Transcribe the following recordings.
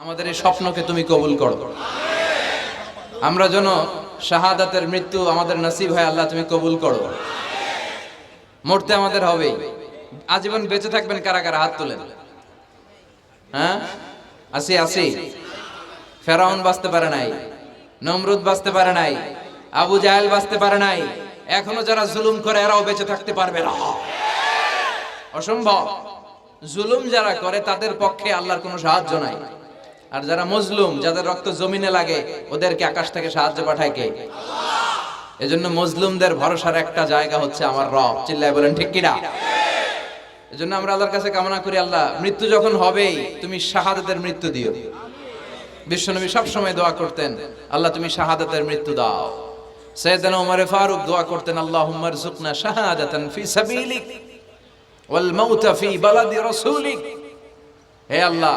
আমাদের এই স্বপ্নকে তুমি কবুল করো। আমরা যেন শাহাদাতের মৃত্যু আমাদের নসিব হয়, আল্লাহ তুমি কবুল করো। মরতে আমাদের হবেই। আজীবন বেঁচে থাকবেন কারা কারা হাত তোলেন। হ্যাঁ? আসি আসি। ফেরাউন বাঁচতে পারে নাই, নমরুদ বাঁচতে পারে নাই, আবু জাহেল বাঁচতে পারে নাই। এখনও যারা জুলুম করে, এরাও বেঁচে থাকতে পারবে না। অসম্ভব। জুলুম যারা করে, তাদের পক্ষে আল্লাহর কোনো সাহায্য নাই। আর যারা মজলুম, যাদের রক্ত জমিনে লাগে, ওদেরকে আকাশ থেকে সাহায্য পাঠায় কে? এজন্য মজলুমদের ভরসার একটা জায়গা হচ্ছে আমার রব। চিল্লায় বলেন, ঠিক কিনা? এজন্য আমরা আল্লাহর কাছে কামনা করি, আল্লাহ, মৃত্যু যখন হবেই, তুমি শাহাদাতের মৃত্যু দিও। বিশ্বনবী সব সময় দোয়া করতেন, আল্লাহ, তুমি শাহাদাতের মৃত্যু দাও। সৈয়দনা ওমর ফারুক দোয়া করতেন, আল্লাহুম্মা রযুকনা শাহাদাতান ফি সাবিলিক ওয়াল মাউতা ফি বালাদি রাসূলিক। হে আল্লাহ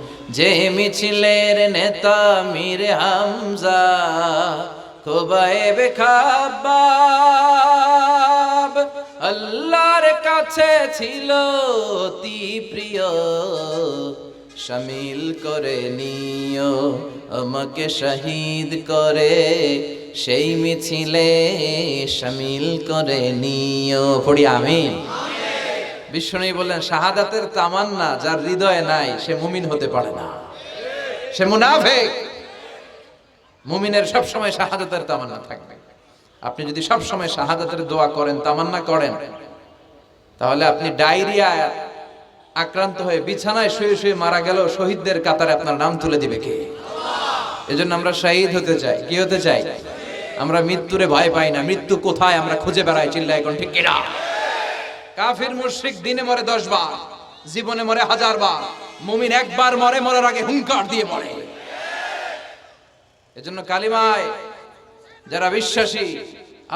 যে মিছিলের নেতা মীর হামজা খোবায়েবে খাবাব আল্লাহর কাছে ছিল অতি প্রিয় শামিল করে নিও, আমাকে শহীদ করে। সেই মিছিলে শামিল করে নিও। পড়ি আমিন। বিশ্বনবী বললেন, শাহাদাতের তামান্না যার হৃদয়ে নাই, সে মুমিন হতে পারে না। সে মুনাফেক। মুমিনের সব সময় শাহাদাতের তামান্না থাকবে। আপনি যদি সব সময় শাহাদাতের দোয়া করেন, তামান্না করেন, তাহলে আপনি ডায়রিয়া, আক্রান্ত হয়ে বিছানায় শুয়ে শুয়ে মারা গেল শহীদদের কাতারে আপনার নাম তুলে দিবে কে? এজন্য আমরা শহীদ হতে চাই। কি হতে চাই? আমরা মৃত্যুরে ভয় পাই না। মৃত্যু কোথায়? আমরা খুঁজে বেড়াই চিল্লা এখন ঠিক কিনা। কাফির মুশরিক দিনে মরে দশ বার, জীবনে মরে হাজার বার, মুমিন একবার মরে, মরার আগে হুঙ্কার দিয়ে মরে এজন্য কালিমায় যারা বিশ্বাসী,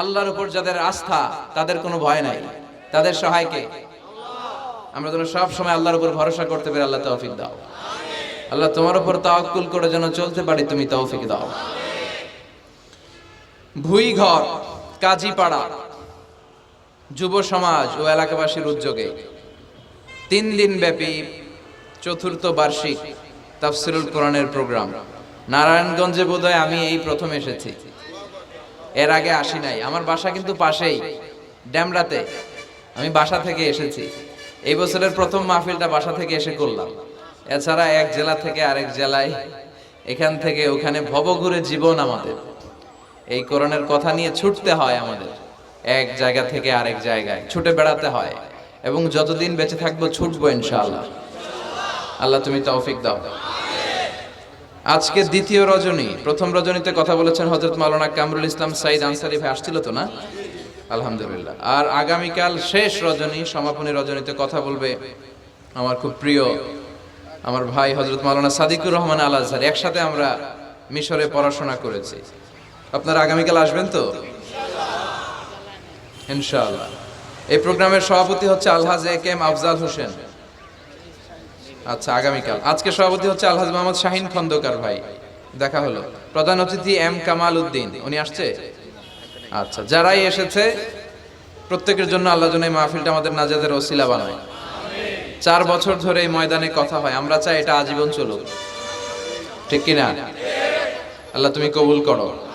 আল্লাহর উপর যাদের আস্থা, তাদের কোনো ভয় নাই। তাদের সহায়কে আমরা যেন সব সময় আল্লাহর উপর ভরসা করতে পারি আল্লাহ তৌফিক দাও। আল্লাহ তোমার উপর তাওয়াক্কুল করে যেন চলতে পারি, তুমি তৌফিক দাও। ভুই ঘর কাজীপাড়া যুব সমাজ ও এলাকাবাসীর উদ্যোগে। তিন দিন ব্যাপী চতুর্থ বার্ষিক তাফসিরুল কোরআনের প্রোগ্রাম। নারায়ণগঞ্জে বোধহয় আমি এই প্রথম এসেছি। এর আগে আসি নাই। আমার বাসা কিন্তু পাশেই, ড্যামরাতে। আমি বাসা থেকে এসেছি। এই বছরের প্রথম মাহফিলটা বাসা থেকে এসে করলাম। এছাড়া এক জেলা থেকে আরেক জেলায়, এখান থেকে ওখানে ভবঘুরে জীবন আমাদের। এই কোরআনের কথা নিয়ে ছুটতে হয় আমাদের। এক জায়গা থেকে আরেক জায়গায়। ছুটে বেড়াতে হয় এবং যতদিন বেঁচে থাকব ছুটবো ইনশাআল্লাহ। আল্লাহ তুমি তৌফিক দাও। আজকে দ্বিতীয় রজনী। প্রথম রজনীতে কথা বলেছেন হজরত মাওলানা কামরুল ইসলাম সাইদ আনসারি ভাই, আসছিল তো না? আলহামদুলিল্লাহ। আর আগামীকাল শেষ রজনী, সমাপনী রজনীতে কথা বলবে আমার খুব প্রিয় আমার ভাই হজরত মাওলানা সাদিকুর রহমান আল আজহার একসাথে আমরা মিশরে পড়াশোনা করেছি। আপনারা আগামীকাল আসবেন তো? ইনশাআল্লাহ। এই প্রোগ্রামের সভাপতি হচ্ছে আলহাজ A K M Afzal Hossain. আচ্ছা আগামীকাল। আজকে সভাপতি হচ্ছে আলহাজ মোহাম্মদ শাহিন খন্দকার ভাই। দেখা হলো। প্রধান অতিথি এম কামাল উদ্দিন উনি আসছে? আচ্ছা যারাই এসেছে, প্রত্যেকের জন্য আল্লাহ জন্য মাহফিলটা আমাদের নাজাদের ওসিলা বানায়। চার বছর ধরে এই ময়দানে কথা হয়। আমরা চাই এটা আজীবন চলুক। ঠিক কিনা? আল্লাহ তুমি কবুল করো।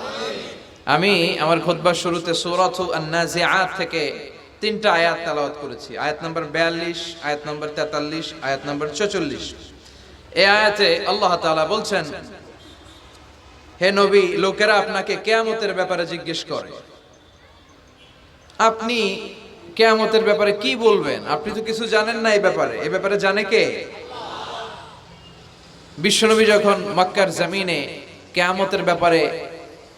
আমি আমার খোদবার শুরুতে সূরাত আন-নাজিআত থেকে তিনটা আয়াত তেলাওয়াত করেছি। আয়াত নাম্বার 42 আয়াত নাম্বার 43 আয়াত নাম্বার 44 এই আয়াতে আল্লাহ তাআলা বলছেন, হে নবী, লোকেরা আপনাকে কিয়ামতের ব্যাপারে জিজ্ঞেস করে। আপনি কেয়ামতের ব্যাপারে কি বলবেন? আপনি তো কিছু জানেন না এই ব্যাপারে। এই ব্যাপারে জানে কে? বিশ্বনবী যখন মক্কার জামিনে কেয়ামতের ব্যাপারে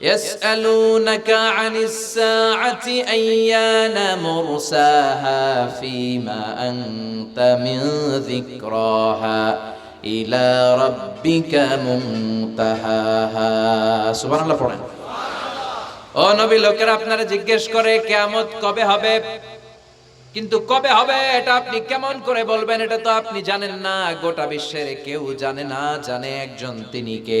يسألونك عن الساعة أيان مرساها فيما أنت من ذكراها إلى ربك منتهاها سبحان الله পড়েন ও নবী লোকেরা আপনারা জিজ্ঞেস করে কেয়ামত কবে হবে কিন্তু কবে হবে এটা আপনি কেমন করে বলবেন এটা তো আপনি জানেন না গোটা বিশ্বের কেউ জানে না জানে একজন তিনি কে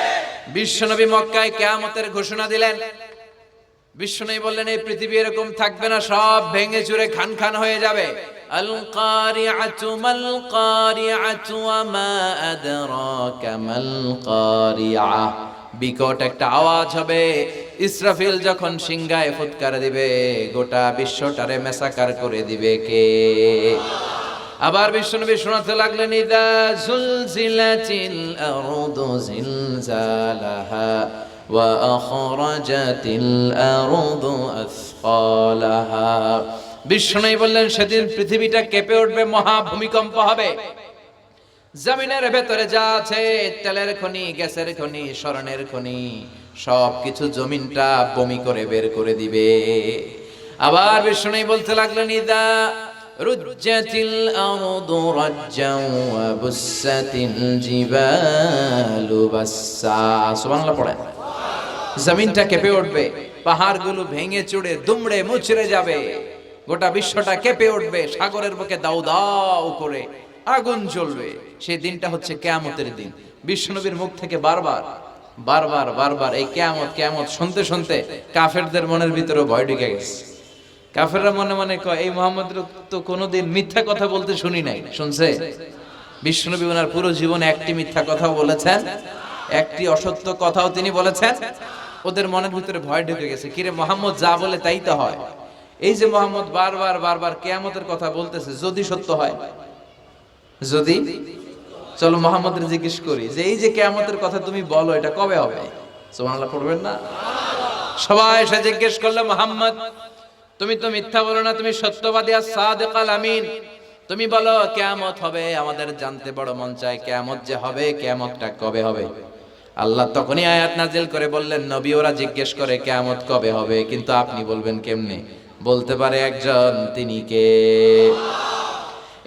বিশ্বনবী মক্কায় কেয়ামতের ঘোষণা দিলেন। বিশ্বনবী বললেন, এই পৃথিবী এরকম থাকবে না, সব ভেঙে চুরে খান খান হয়ে যাবে। বিকট একটা আওয়াজ হবে। ইসরাফিল যখন সিংহায় ফুৎকার দিবে, গোটা বিশ্বটারে মেসাকার করে দিবে কে? আবার বিশ্বনবী শোনাতে লাগলেন, ইদা জুলজিলাতিল আরদু জিলজালাহা ওয়া আখরাজাতিল আরদু আসফালাহা। বিশ্বনবী বললেন, সেদিন পৃথিবীটা কেঁপে উঠবে, মহা ভূমিকম্প হবে। জমিনের ভেতরে যা আছে, তেলের খনি, গ্যাসের খনি, স্বর্ণের খনি সব কিছু জমিনটা বমি করে বের করে দিবে। আবার বিষ্ণু বলতে লাগলেন, ইদা রুজ্জাতিল আরদু রাজ্জাও ওয়া বুসাতিল জিবালু বাসসা সুবহানাল্লাহ পড়েন জমিনটা কেঁপে উঠবে, পাহাড়গুলো ভেঙে চুড়ে, দুমড়ে মুচড়ে যাবে। গোটা বিশ্বটা কেঁপে উঠবে, সাগরের বুকে দাউ দাউ করে আগুন জ্বলবে। সেই দিনটা হচ্ছে কেয়ামতের দিন। বিশ্বনবীর মুখ থেকে বারবার বারবার বারবার এই কেয়ামত কেয়ামত শুনতে শুনতে কাফেরদের মনের ভিতরে ভয় ঢুকে গেছে। কাফেররা মনে মনে কয়, এই মোহাম্মদ তো কোনোদিন মিথ্যা কথা বলতে শুনি নাই। শুনছে? বিশ্বনবী ওনার পুরো জীবনে একটি মিথ্যা কথা বলেছেন, একটি অসত্য কথাও তিনি বলেছেন। ওদের মনের ভিতরে ভয় ঢুকে গেছে কিরে মোহাম্মদ, যা বলে তাই তো হয়। এই যে মোহাম্মদ বারবার বারবার কেয়ামতের কথা বলতেছে, যদি সত্য হয়? যদি? চলো মোহাম্মদের জিজ্ঞেস করি যে, এই যে কেয়ামতের কথা তুমি বলো, এটা কবে হবে? সুবহানাল্লাহ, পড়বেন না? সবাই এসে জিজ্ঞেস করল, মোহাম্মদ তুমি তো মিথ্যা বলো না তুমি সত্যবাদী আর সাদেক আল আমিন তুমি বলো কেয়ামত হবে আমাদের জানতে বড় মন চায় কেয়ামত যে হবে কেয়ামতটা কবে হবে আল্লাহ তখনই আয়াত নাজিল করে বললেন নবী ওরা জিজ্ঞেস করে কেয়ামত কবে হবে কিন্তু আপনি বলবেন কেমনে বলতে পারে একজন তিনি কে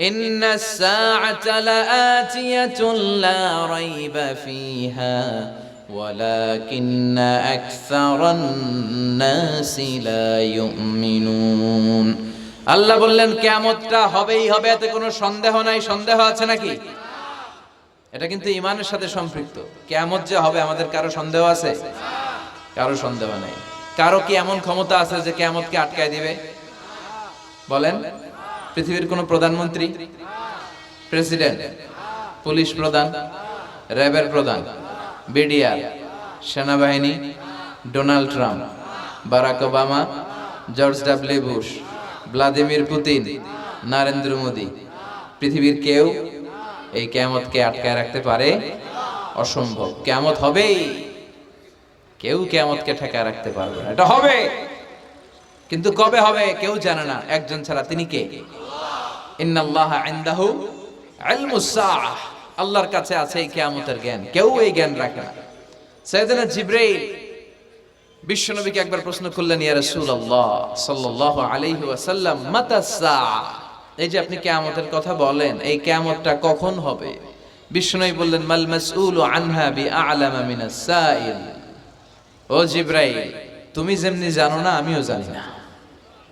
إن الساعة لآتية لا ريب فيها ولكن أكثر الناس لا يؤمنون আল্লাহ বললেন কেয়ামতটা হবেই হবে এতে কোনো সন্দেহ নাই সন্দেহ আছে নাকি এটা কিন্তু ইমানের সাথে সম্পৃক্ত কেয়ামত যে হবে আমাদের কারো সন্দেহ আছে কারো সন্দেহ নাই কারো কি এমন ক্ষমতা আছে যে কেয়ামতকে আটকায় দিবে বলেন পৃথিবীর কোন প্রধানমন্ত্রী প্রেসিডেন্ট পুলিশ প্রধান র্যাবের প্রধান বিডিআর, সেনাবাহিনী, Donald Trump, Barack Obama, George W Bush, Vladimir Putin, Narendra Modi. পৃথিবীর কেউ এই কেয়ামতকে আটকায় রাখতে পারে? অসম্ভব। কেয়ামত হবেই। কেউ কেয়ামতকে ঠেকায় রাখতে পারবে না। এটা হবে। কিন্তু কবে হবে কেউ জানে না। একজন ছাড়া তিনি কে? ইন্নাল্লাহ ইনদাহু ইলমুস সাআহ আল্লাহর কাছে আছে এই কেয়ামতের জ্ঞান। কেউ এই জ্ঞান রাখে না। সাইয়েদনা জিবরাইল বিশ্বনবীকে একবার প্রশ্ন করলেন, ইয়া রাসূলুল্লাহ সাল্লাল্লাহু আলাইহি ওয়াসাল্লাম, মাতা সাআ এই যে আপনি কিয়ামতের কথা বলেন, এই কিয়ামতটা কখন হবে? বিশ্বনবী বললেন, মাল মাসউলু আনহা বিআলামা মিনাস সাইল। ও জিবরাইল, তুমি যেমনি জানো না, আমিও জানি না।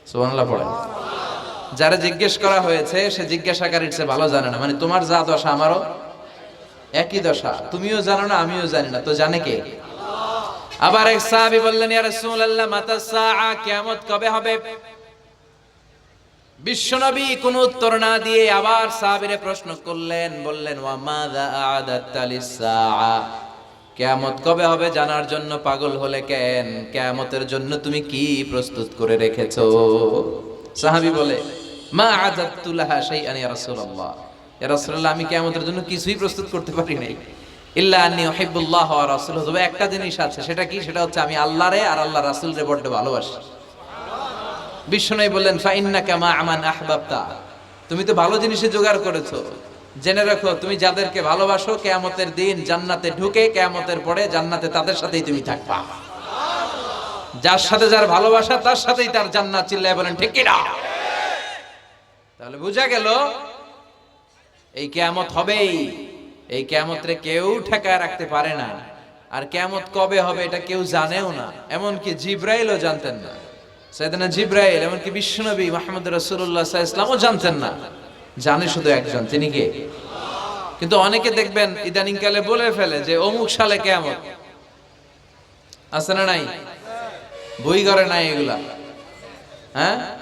সুবহানাল্লাহ, পড়েন। যারা জিজ্ঞেস করা হয়েছে, সে জিজ্ঞাসাকারীর চেয়ে ভালো জানে না। মানে তোমার যা দশা আমারও একই দশা। তুমিও জানো না, আমিও জানি না। তো জানে কে? আবার এক সাহাবী বললেন, ইয়া রাসূলুল্লাহ, মাতা সাআ, কিয়ামত কবে হবে? বিশ্বনবী কোনো উত্তর না দিয়ে আবার সাহাবীরে প্রশ্ন করলেন, বললেন, ওয়া মাযা আ'দাত্তা লিস-সাআ কিয়ামত কবে হবে জানার জন্য পাগল হলে কেন? কিয়ামতের জন্য তুমি কি প্রস্তুত করে রেখেছো? সাহাবী বলে, মা আ'দাত্তু লাহা শাইআন ইয়া রাসূলুল্লাহ। ইয়া আমি কিয়ামতের জন্য কিছুই প্রস্তুত করতে পারি নাই। ইল্লা আন্নী উহিব্বুল্লাহ ওয়া রাসূলুহু তবে একটা জিনিস আছে, সেটা কি? সেটা হচ্ছে আমি আল্লাহরে আর আল্লাহ রাসূলরে বড্ড ভালোবাসি। বিষ্ণু বললেন ফাইন্নাকা মা আমান আহবাবতা। তুমি তো ভালো জিনিসে জোগাড় করেছ। জেনে রাখো, তুমি যাদেরকে ভালোবাসো, কেয়ামতের দিন জান্নাতে ঢুকে, কেয়ামতের পরে জান্নাতে তাদের সাথেই তুমি থাকবা। যার সাথে যার ভালোবাসা, তার সাথেই তার জান্নাত চিল্লায় বলেন, ঠিক কিনা তাহলে বোঝা গেল এই কেয়ামত হবেই। এই কেয়ামতরে কেউ ঠেকায় রাখতে পারে না। আর কেয়ামত কবে হবে এটা কেউ জানেও না। এমনকি জিব্রাইলও জানতেন না। সাইদানা জিব্রাইল, এমনকি বিশ্বনবী মাহমুদ রসুল্লাহ ইসলামও জানতেন না। জানে শুধু একজন, তিনি কে? কিন্তু অনেকে দেখবেন ইদানিং কালে বলে ফেলে যে অমুক সালে কেয়ামত। আছে না নাই? বই করে নাই এগুলা। হ্যাঁ?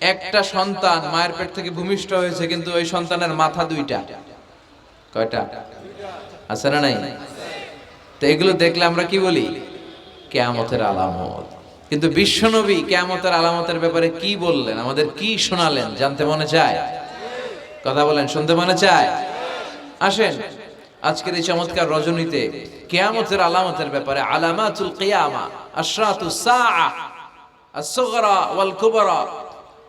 একটা সন্তান মায়ের পেট থেকে ভূমিষ্ঠ হয়েছে, কিন্তু ওই সন্তানের মাথা দুইটা। কয়টা? আছে না নাই? তো এগুলো দেখলে আমরা কি বলি? কেয়ামতের আলামত। কিন্তু বিশ্বনবী কেয়ামতের আলামতের ব্যাপারে কি বললেন? আমাদের কি শোনালেন? জানতে মনে চায়? কথা বলেন, শুনতে মনে চায়? আসেন, আজকের এই চমৎকার রজনীতে কেয়ামতের আলামতের ব্যাপারে আলামাতুল কিয়ামা আশরাতুস সাআ আসগরা ওয়াল কুবরা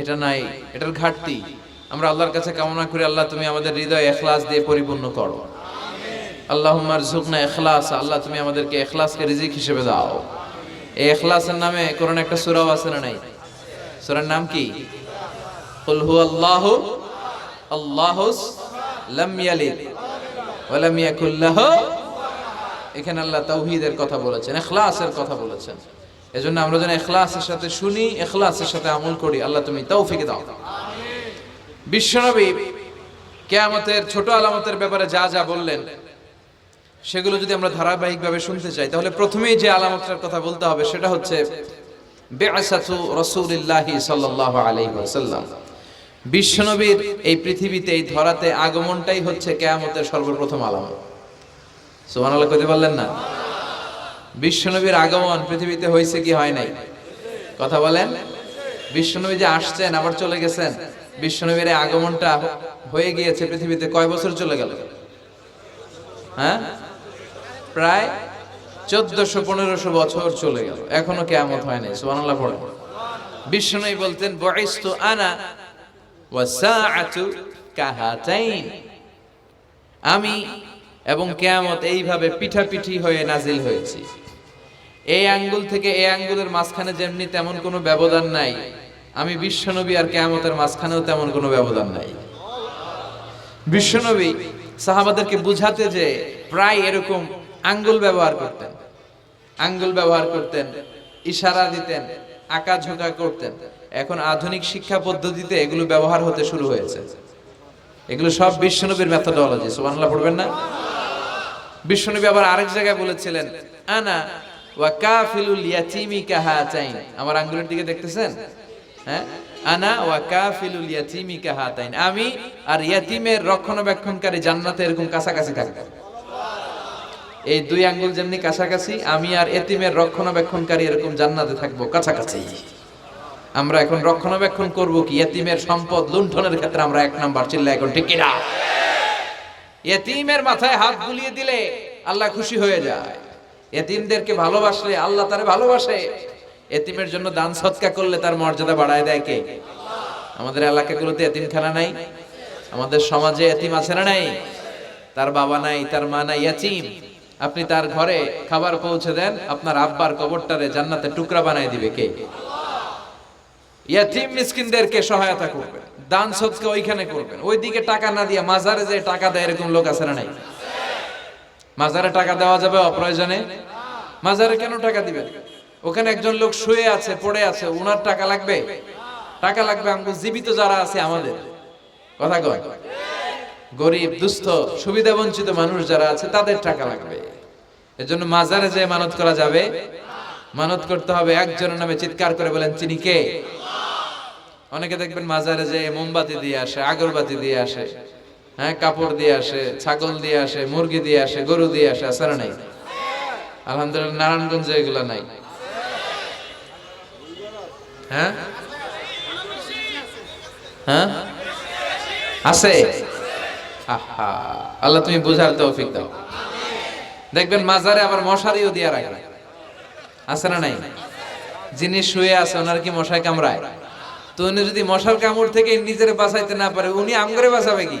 এটা নাই, এটার ঘাটতি। আমরা আল্লাহর কাছে কামনা করি, আল্লাহ তুমি আমাদের হৃদয় এখলাস দিয়ে পরিপূর্ণ করো। আল্লাহুম্মার ঝুকনা এখলাস, আল্লাহ তুমি আমাদেরকে এখলাসকে রিজিক হিসেবে দাও। এই এখলাসের নামে কোরআন একটা সূরাও আছে না নাই? সূরার নাম কি? এখানে আল্লাহ তাওহীদের কথা বলেছেন, এখলাসের কথা বলেছেন। এজন্য আমরা যেন এখলাসের সাথে শুনি এখলাসের সাথে আমল করি। আল্লাহ তুমি তাও তৌফিক দাও। বিশ্বনবী কেয়ামতের ছোট আলামতের ব্যাপারে যা যা বললেন, সেগুলো যদি আমরা ধারাবাহিকভাবে শুনতে চাই, তাহলে প্রথমেই যে আলামতটার কথা বলতে হবে, সেটা হচ্ছে, বেআসাতু রাসূলিল্লাহি সাল্লাল্লাহু আলাইহি ওয়াসাল্লাম। বিশ্বনবীর এই পৃথিবীতে, এই ধরাতে আগমনটাই হচ্ছে কেয়ামতের সর্বপ্রথম আলামত। সুবহানাল্লাহ, কইতে পারলেন না? বিশ্বনবীর আগমন পৃথিবীতে হয়েছে কি হয় নাই? কথা বলেন। বিশ্বনবী যে আসছেন, আবার চলে গেছেন। বিশ্বনবীর আগমনটা হয়ে গিয়েছে পৃথিবীতে কয় বছর চলে গেল? হ্যাঁ? প্রায় চোদ্দশো পনেরোশো বছর চলে গেল। এখনও কেমত হয় নাই, সুবহানাল্লাহ পড়ে। বিশ্বনবী বলতেন বয়স্তু আনা আমি এবং কেয়ামত এইভাবে পিঠাপিঠি হয়ে নাজিল হয়েছি। এই আঙ্গুল থেকে এই আঙ্গুলের মাঝখানে যেমনি তেমন কোনো ব্যবধান নাই। আমি বিশ্বনবী আর কেয়ামতের মাঝখানেও তেমন কোনো ব্যবধান নাই। বিশ্বনবী সাহাবাদেরকে বুঝাতে যে প্রায় এরকম আঙ্গুল ব্যবহার করতেন। আঙ্গুল ব্যবহার করতেন, ইশারা দিতেন, আঁকা ঝোঁকা করতেন। এখন আধুনিক শিক্ষা পদ্ধতিতে এগুলো ব্যবহার হতে শুরু হয়েছে। এগুলো সব বিশ্বনবীর মেথোডোলজি সুবহানাল্লাহ, পড়বেন না? বিশ্বনবী আবার আরেক জায়গায় বলেছিলেন, আনা ওয়া কাফিলুল ইয়াতীমি কাহাতাইন। আমার আঙ্গুলের দিকে দেখতেছেন? হ্যাঁ? আনা ওয়া কাফিলুল ইয়াতীমি কাহাতাইন। আমি আর ইয়াতিমের রক্ষণাবেক্ষণকারী জান্নাতে এরকম কাছাকাছি থাকব। এই দুই আঙ্গুল যেমনি কাছাকাছি, আমি আর এতিমের রক্ষণাবেক্ষণকারী এরকম জান্নাতে থাকব কাছাকাছি। আমরা এখন রক্ষণাবেক্ষণ করব কি? এতিমের সম্পদ লুণ্ঠনের ক্ষেত্রে আমরা এক নাম্বার চিল্লা এখন, ঠিক কিনা? এতিমের মাথায় হাত বুলিয়ে দিলে আল্লাহ খুশি হয়ে যায়। এতিমদেরকে ভালোবাসলে আল্লাহ তারে ভালোবাসে। এতিমের জন্য দান সৎকা করলে তার মর্যাদা বাড়ায় দেয় কে? আমাদের এলাকাগুলোতে এতিমখানা নাই, আমাদের সমাজে এতিম আছে না নাই? তার বাবা নাই, তার মা নাই ইয়াতিম আপনি তার ঘরে খাবার পৌঁছে দেন, আপনার আব্বার কবরটারে জান্নাতে টুকরা বানায় দিবে কে? ইয়াতিম মিসকিনদেরকে সহায়তা করবেন, দান সৎকা ওইখানে করবেন। ওইদিকে টাকা না দিয়ে মাজারে যে টাকা দেয় এরকম লোক আছে না নাই? মাজারে টাকা দেওয়া যাবে অপ্রয়োজনে? মাজারে কেন টাকা দিবেন ওখানে একজন লোক শুয়ে আছে, পড়ে আছে, উনার টাকা লাগবে? টাকা লাগবে আমাকে জীবিত যারা আছে আমাদের। কথা কয়? গরিব, দুস্থ, সুবিধা বঞ্চিত মানুষ যারা আছে, তাদের টাকা লাগবে। এজন্য মাজারে যে মানত করা যাবে, মানত করতে হবে একজনের নামে চিৎকার করে বলেন চিনি কে? অনেকে দেখবেন মাজারে যে মোমবাতি দিয়ে আসে, আগরবাতি দিয়ে আসে। হ্যাঁ কাপড় দিয়ে আসে, ছাগল দিয়ে আসে, মুরগি দিয়ে আসে, গরু দিয়ে আসে, আসার নাই। আলহামদুলিল্লাহ, নারায়ণগঞ্জে এগুলা নাই। হ্যাঁ? হ্যাঁ? আছে? আহা, আল্লাহ তুমি বুঝার তৌফিক দাও। দেখবেন মাজারে আবার মশারিও দিয়ে রাখে। আছে না নাই? যিনি শুয়ে আছে, ওনার কি মশায় কামড়ায়? তো উনি যদি মশার কামড় থেকে নিজের বাঁচাইতে না পারে, উনি আমগরে বাঁচাবে কি?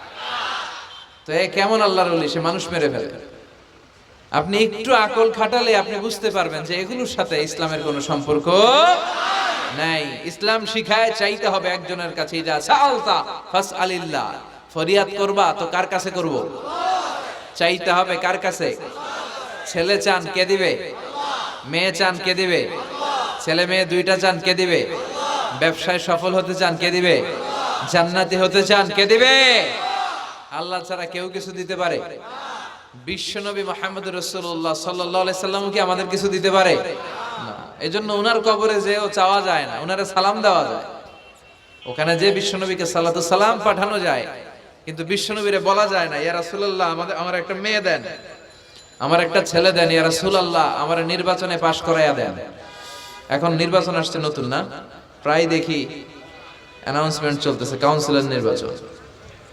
তো এ কেমন আল্লাহর ওলি? সে মানুষ মেরে ফেলে। আপনি একটু আকল খাটালে আপনি বুঝতে পারবেন যে এগুলোর সাথে ইসলামের কোনো সম্পর্ক নাই। ইসলাম শিখায়, চাইতে হবে একজনের কাছে যা সালতা ফাস ফরিয়াদ করবা, তো কার কাছে করব? চাইতে হবে কার কাছে? ছেলে চান, কে দিবে? মেয়ে চান, কে দিবে? ছেলে মেয়ে দুইটা চান, কে দিবে? ব্যবসায় সফল হতে চান, কে দিবে? জান্নাতি হতে চান, কে দিবে? আল্লাহ ছাড়া কেউ কিছু দিতে পারে? বিশ্বনবী মোহাম্মদ রসুল্লাহ সাল্লাহ সাল্লাম কি আমাদের কিছু দিতে পারে? এই জন্য ওনার কবরে যেও চাওয়া যায় না ওনারে সালাম দেওয়া যায়। ওখানে যে বিশ্বনবীকে সালাতু সালাম পাঠানো যায়, কিন্তু বিশ্বনবীরে বলা যায় না, ইয়া রাসূলুল্লাহ, আমাদের, আমার একটা মেয়ে দেন, আমার একটা ছেলে দেন, ইয়া রাসূলুল্লাহ, আমার নির্বাচনে পাশ করাইয়া দেন। এখন নির্বাচন আসছে নতুন, না? প্রায় দেখি অ্যানাউন্সমেন্ট চলতেছে কাউন্সিলর নির্বাচন।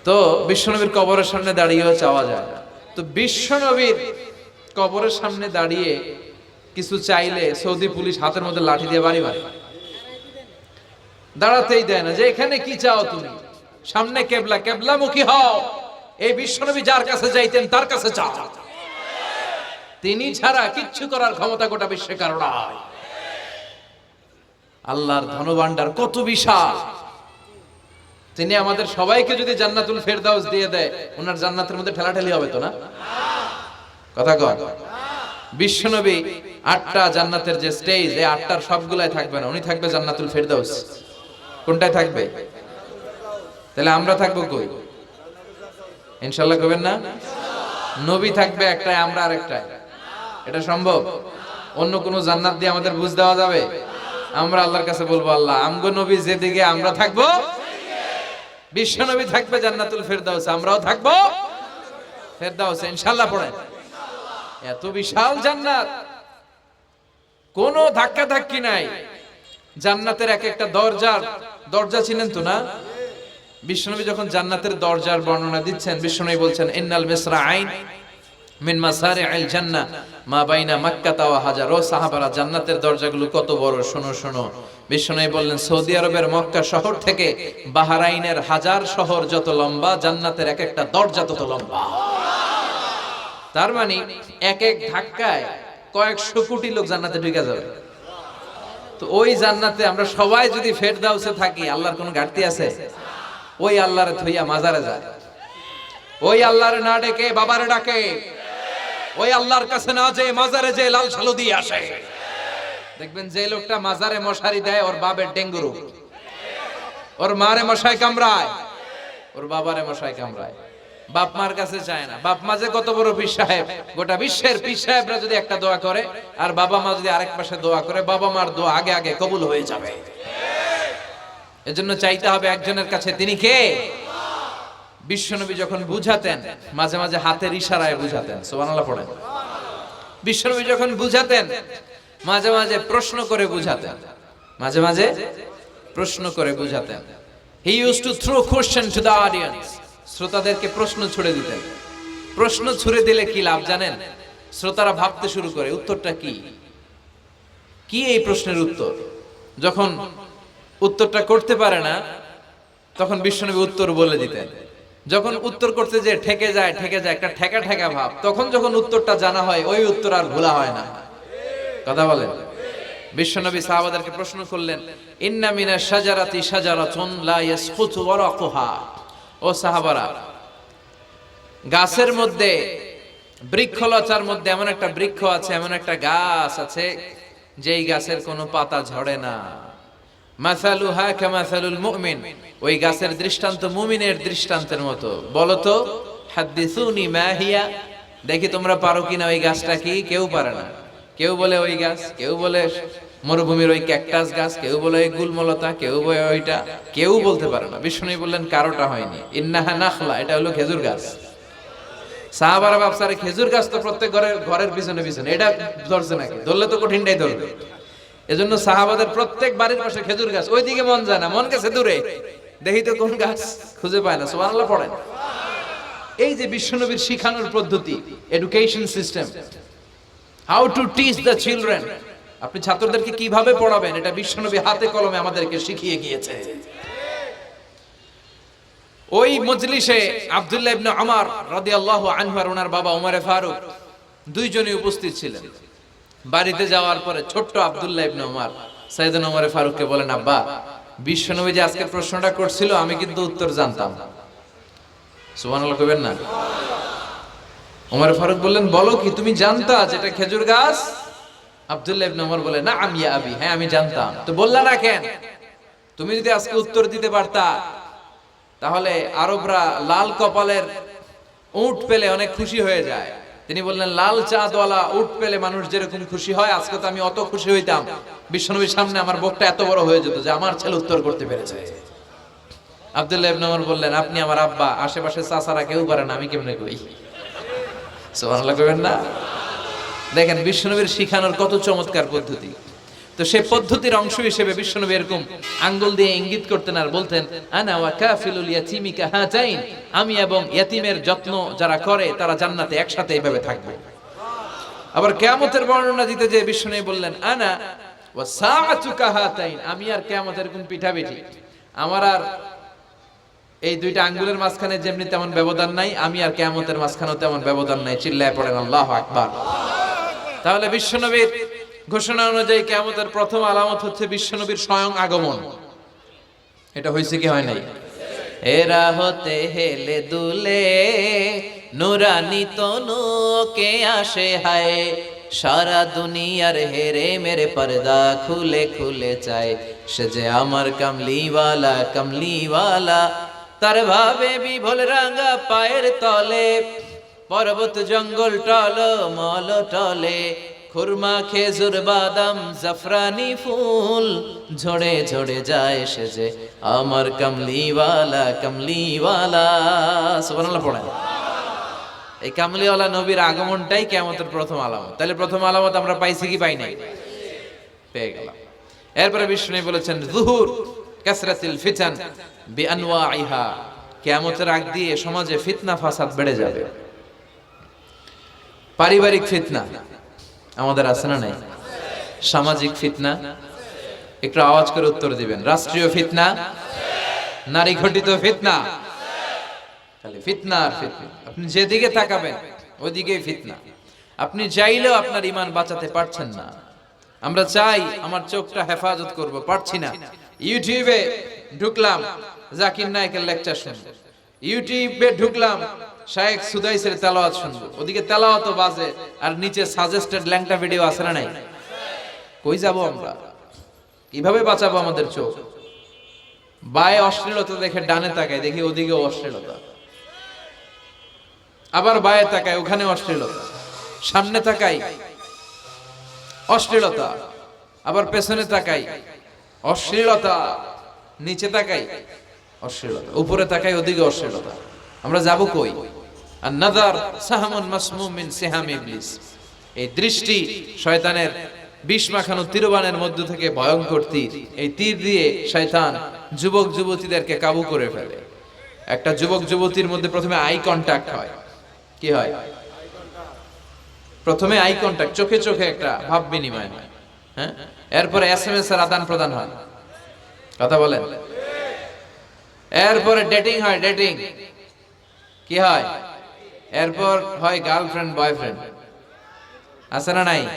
তো বিশ্বনবীর কবরের সামনে দাঁড়িয়েও চাওয়া যায়। না তো বিশ্বনবীর কবরের সামনে দাঁড়িয়ে কিছু চাইলে সৌদি পুলিশ হাতের মধ্যে লাঠি দিয়ে বাড়ি মারে দাঁড়াতেই দেয় না যে, এখানে কি চাও তুমি? সামনে কেবলা, কেবলামুখী হও। এই বিশ্বনবী যার কাছে যাইতেন, তার কাছে চাও তিনি ছাড়া কিচ্ছু করার ক্ষমতা গোটা বিশ্বে কারণ আল্লাহর ধনভাণ্ডার কত বিশাল। তিনি আমাদের সবাইকে যদি জান্নাতুল ফেরদাউস দিয়ে দেয়, ওনার জান্নাতের মধ্যে ঠেলাঠেলি হবে তো না? কথা কন। বিশ্বনবী আটটা জান্নাতের যে স্টেজ এই আটটার সবগুলাই থাকবে না। উনি থাকবে জান্নাতুল ফেরদাউস। কোনটায় থাকবে? তাহলে আমরা থাকব কই? ইনশাল্লাহ কবেন না? নবী থাকবে একটাই আমরা আর একটাই এটা সম্ভব? অন্য কোন জান্নাত দিয়ে আমাদের বুঝ দেওয়া যাবে? আমরা আল্লাহর কাছে বলব, আল্লাহ, আমগো নবী যেদিকে আমরা থাকব বিশ্ব নবী থাকবে জান্নাতুল ফেরদাউস, আমরাও থাকব। ফেরদাউস, ইনশাআল্লাহ পড়েন। এত বিশাল জান্নাত। কোন ধাক্কা ধাক্কি নাই। জান্নাতের এক একটা দরজার দরজা ছিলেন তো না? বিশ্বনবী যখন জান্নাতের দরজার বর্ণনা দিচ্ছেন, বিশ্বনবী বলছেন, ইন্নাল মিসরা আইন মিন মাসারি আল জান্নাহ। মা বাইনা মাক্কাতা ওয়া হাজার। ও সাহাবারা, জান্নাতের দরজাগুলো কত বড়, শোনো শোনো। বিশ্বনবী বললেন, সৌদি আরবের মক্কা শহর থেকে বাহরাইনের হাজার শহর যত লম্বা, জান্নাতের এক একটা দরজা তত লম্বা। তার মানে এক এক ধাক্কায় কয়েকশো কোটি লোক জান্নাতে ঢুকে যাবে। তো ওই জান্নাতে আমরা সবাই যদি ফেরদাউসে থাকি, আল্লাহর কোনো ঘাটতি আছে? ওই আল্লাহরে থইয়া মাজারে যায়। ওই আল্লাহরে না ডেকে বাবারে ডাকে। ওই আল্লাহর কাছে না যে মাজারে যে লাল সালু দিয়ে আসে। দেখবেন যে লোকটা মাজারে মশারি দেয়, ওর বাবের ডেঙ্গু রোগ। ওর মারে মশাই কামড়ায়। ওর বাবারে মশাই কামড়ায়। বাপ মার কাছে চায় না। বাপ মা যে কত বড় পীর সাহেব। গোটা বিশ্বের পীর সাহেবরা যদি একটা দোয়া করে, আর বাবা মা যদি আরেক পাশে দোয়া করে, বাবা মার দোয়া আগে আগে কবুল হয়ে যাবে। এজন্য চাইতে হবে একজনের কাছে, তিনি কে? বিশ্বনবী যখন বুঝাতেন, মাঝে মাঝে হাতের ইশারায় বুঝাতেন, সুবহানাল্লাহ পড়েন। বিশ্বনবী যখন বুঝাতেন, মাঝে মাঝে প্রশ্ন করে বুঝাতেন, মাঝে মাঝে প্রশ্ন করে বুঝাতেন। He use to throw question to the audience শ্রোতাদেরকে প্রশ্ন ছুড়ে দিতেন। প্রশ্ন ছুড়ে দিলে কি লাভ জানেন? শ্রোতারা ভাবতে শুরু করে, উত্তরটা কি? কি এই প্রশ্নের উত্তর? যখন উত্তরটা করতে পারে না, তখন বিশ্বনবী উত্তর বলে দিতেন। যখন উত্তর করতে যে ঠেকে যায় ঠেকে যায়, একটা ঠেকা ঠেকা ভাব, তখন যখন উত্তরটা জানা হয়, ওই উত্তর আর ভোলা হয় না। কথা বলেন? বিশ্বনবী সাহাবাদেরকে প্রশ্ন করলেন, ইন্না মিনা শাজারাতি শাজারাতুন লা ইয়াসকুতু ওয়ারাকুহা। ও সাহাবারা, গাছের মধ্যে, বৃক্ষলতার মধ্যে এমন একটা বৃক্ষ আছে, এমন একটা গাছ আছে, যেই গাছের কোনো পাতা ঝরে না। মাসালুহা কামাসালুল মুমিন। ওই গাছের দৃষ্টান্ত মুমিনের দৃষ্টান্তের মতো। বলো তো, হাদ্দিসুনি মা হিয়া? দেখি তোমরা পারো কিনা ওই গাছটা কি? কেউ পারে না। কেউ বলে ওই গাছ, কেউ বলে মরুভূমির ওই ক্যাকটাস গাছ, কেউ বলে ওই গুলমলতা, কেউ বলে ওইটা। কেউ বলতে পারে না। বিষ্ণু বললেন, কারোটা হয়নি। ইন্নাহা নাখলা, এটা হলো খেজুর গাছ। সাহাবারা বাপসারে খেজুর গাছ তো প্রত্যেক ঘরের ঘরের পিছনে পিছনে। এটা ধরছে নাকি? ধরলে তো কঠিনটাই ধরবে। এজন্য সাহাবাদের প্রত্যেক বাড়ির পাশে খেজুর গাছ। ওইদিকে মন যায় না, মন গেছে দূরে। দেখি তো কোন গাছ খুঁজে পায় না, সুবহানাল্লাহ পড়েন। এই যে বিশ্বনবীর শিখানোর পদ্ধতি education system how to teach the children আপনি ছাত্রদেরকে কীভাবে পড়াবেন, এটা বিশ্বনবী হাতে কলমে আমাদেরকে শিখিয়ে গিয়েছে। ওই মজলিসে আব্দুল্লাহ ইবনে আমার রাদিয়াল্লাহু আনহু আর ওনার বাবা ওমরে ফারুক দুইজনই উপস্থিত ছিলেন। বাড়িতে যাওয়ার পরে ছোট্ট আব্দুল্লাহ ইবনে ওমর সাইয়েদনা ওমরে ফারুককে বলেন, আব্বা, বিশ্বনবী যে আজকে প্রশ্নটা করছিল, আমি কিন্তু উত্তর জানতাম। সুবহানাল্লাহ কইবেন না? ওমর ফারুক বললেন, বলো কি, তুমি জানতা যেটা খেজুর গাছ? আব্দুল্লাহ ইবনে ওমর বলে না আমি আবি। হ্যাঁ আমি জানতাম। তো বললা না কেন? তুমি যদি আজকে উত্তর দিতে পারতা, তাহলে আরবরা লাল কপালের উট পেলে অনেক খুশি হয়ে যায়। তিনি বললেন, লাল চাঁদওয়ালা উঠ পেলে মানুষ যেরকম খুশি হয়, আজকে তো আমি অত খুশি হইতাম। বিশ্বনবীর সামনে আমার বুকটা এত বড় হয়ে যেত যে আমার ছেলে উত্তর করতে পেরেছে। আব্দুল্লাহ ইবনে ওমর বললেন, আপনি আমার আব্বা আশেপাশে চাচারা কেউ পারে না, আমি কেমনে কই সুবহানাল্লাহ কইবেন না? দেখেন, বিশ্বনবীর শিখানোর কত চমৎকার পদ্ধতি। তো সেই পদ্ধতির অংশ হিসেবে বিশ্বনবী এরকম আঙ্গুল দিয়ে ইঙ্গিত করতেন আর বলতেন, আনা ওয়া কাফিলুল ইয়াতিমি কাহাতাইন আমি এবং ইয়াতিমের যত্ন যারা করে, তারা জান্নাতে একসাথে এইভাবে থাকবে। আবার কিয়ামতের বর্ণনা দিতে যে বিশ্বনবী বললেন, আনা ওয়া সাআতু কাহাতাইন আমি আর কিয়ামতের এরকম পিঠাপিঠি। আমার আর এই দুইটা আঙ্গুলের মাঝখানে যেমনি তেমন ব্যবধান নাই, আমি আর কিয়ামতের মাঝখানেও তেমন ব্যবধান নাই। চিল্লায় পড়েন, আল্লাহু আকবার। তাহলে বিশ্বনবীর ঘোষণা অনুযায়ী কেমতের প্রথম আলামত হচ্ছে বিশ্বনবীর স্বয়ং আগমন। এটা হয়েছে কি হয় নাই? এরা হতে হেলে দুলে নুরানি তনু কে আসে হায়। সারা দুনিয়ার হেরে মেরে পর্দা খুলে খুলে চায়। সে যে আমার কামলিওয়ালা কামলিওয়ালা, তার ভাবে বিভোল রাঙা পায়ের তলে, পর্বত জঙ্গল টল মল টলে। খুরমা, খেজুর, বাদাম, জাফরানি ফুল। ঝড়ে ঝরে যায় সে যে আমার কামলিওয়ালা কামলিওয়ালা। সুবহানাল্লাহ, পড়েন। এই কামলিওয়ালা নবীর আগমনটাই কেমতের প্রথম আলামত। তাহলে প্রথম আলামত আমরা পাইছি কি পাই নাই পেয়ে গেলাম। এরপরে বিষ্ণু বলেছেন, জুহুর কাসরাতিল ফিতান বি আনওয়াইহা কিয়ামতের আগ দিয়ে সমাজে ফিতনা, ফাসাদ বেড়ে যাবে। পারিবারিক ফিতনা। আমাদের আছে না নাই? সামাজিক ফিতনা। একটু আওয়াজ করে উত্তর দিবেন। রাষ্ট্রীয় ফিতনা? নারী ঘটিত ফিতনা? ফিতনা আর ফিতনা। আপনি যেদিকে তাকাবেন, ওইদিকেই ফিতনা। আপনি চাইলেও আপনার ইমান বাঁচাতে পারছেন না। আমরা চাই আমার চোখটা হেফাজত করব। পারছি না। ইউটিউবে ঢুকলাম। জাকির নায়কের লেকচার শুনব। ইউটিউবে ঢুকলাম। শায়েখ সুদাইসের তেলাওয়াত শুনব। ওদিকে তেলাওয়াত বাজে, আর নিচে সাজেস্টেড ল্যাংটা ভিডিও আছে না নাই? কই যাব আমরা? কীভাবে বাঁচাবো আমাদের চোখ? অশ্লীলতা দেখে ডানে তাকায়, দেখি ওদিকে অশ্লীলতা। আবার বায়ে তাকায়, ওখানে অশ্লীলতা। সামনে তাকাই, অশ্লীলতা। আবার পেছনে তাকাই, অশ্লীলতা। নিচে তাকাই, অশ্লীলতা। উপরে তাকাই, ওদিকে অশ্লীলতা। আমরা যাব কই? আর নাদার সাহামুন মাসমুম মিন সিহাম ইবলিস এই দৃষ্টি শয়তানের বিষ মাখানো তীরবানের মধ্য থেকে ভয়ঙ্কর তীর। এই তীর দিয়ে শয়তান যুবক যুবতীদেরকে কাবু করে ফেলে। একটা যুবক যুবতীর মধ্যে প্রথমে আই কন্টাক্ট হয়। কি হয়? প্রথমে আই কন্টাক্ট চোখে চোখে একটা ভাব বিনিময় হয়। হ্যাঁ? এরপরে এস এম এস এর আদান প্রদান হয়। কথা বলেন? এরপরে ডেটিং হয় ডেটিং কি হয়? এরপর হয় গার্লফ্রেন্ড বয়ফ্রেন্ড আছে না নাই?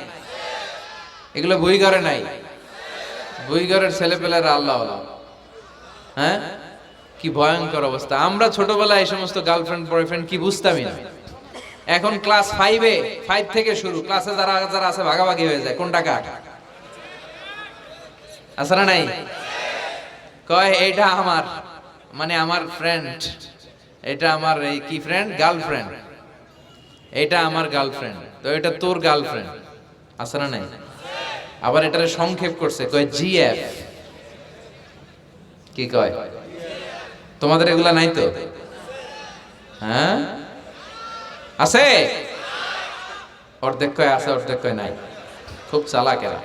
এগুলো বই ঘরে নাই। বই ঘরের ছেলে পেলেরা আল্লাহ। হ্যাঁ? কি ভয়ঙ্কর অবস্থা। আমরা ছোটবেলায় এই সমস্ত গার্লফ্রেন্ড বয়ফ্রেন্ড কি বুঝতামই না। এখন ক্লাস ফাইভে ফাইভ থেকে শুরু। ক্লাসে যারা যারা আছে, ভাগাভাগি হয়ে যায়। কোনটা কার? আছে না নাই? কয় এটা আমার। মানে আমার ফ্রেন্ড এটা আমার এই কি ফ্রেন্ড গার্লফ্রেন্ড এটা আমার গার্লফ্রেন্ড তো এটা তোর গার্লফ্রেন্ড আছে না নাই? আবার এটারে সংক্ষেপ করছে, কয় জিএফ। কি কয়? তোমাদের এগুলা নাই তো? হ্যাঁ? আছে? অর্ধেক কয় আছে, অর্ধেক কয় নাই। খুব চালাক এরা।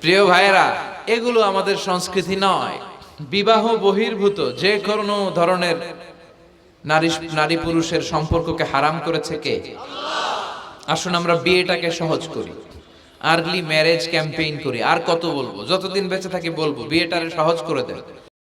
প্রিয় ভাইয়েরা, এগুলো আমাদের সংস্কৃতি নয়। বিবাহ বহির্ভূত যে কোনো ধরনের নারী নারী পুরুষের সম্পর্ককে হারাম করেছে কে? আসুন আমরা বিয়েটাকে সহজ করি। আর্লি ম্যারেজ ক্যাম্পেইন করি। আর কত বলব? যতদিন বেঁচে থাকি বলব, বিয়েটারে সহজ করে দেন।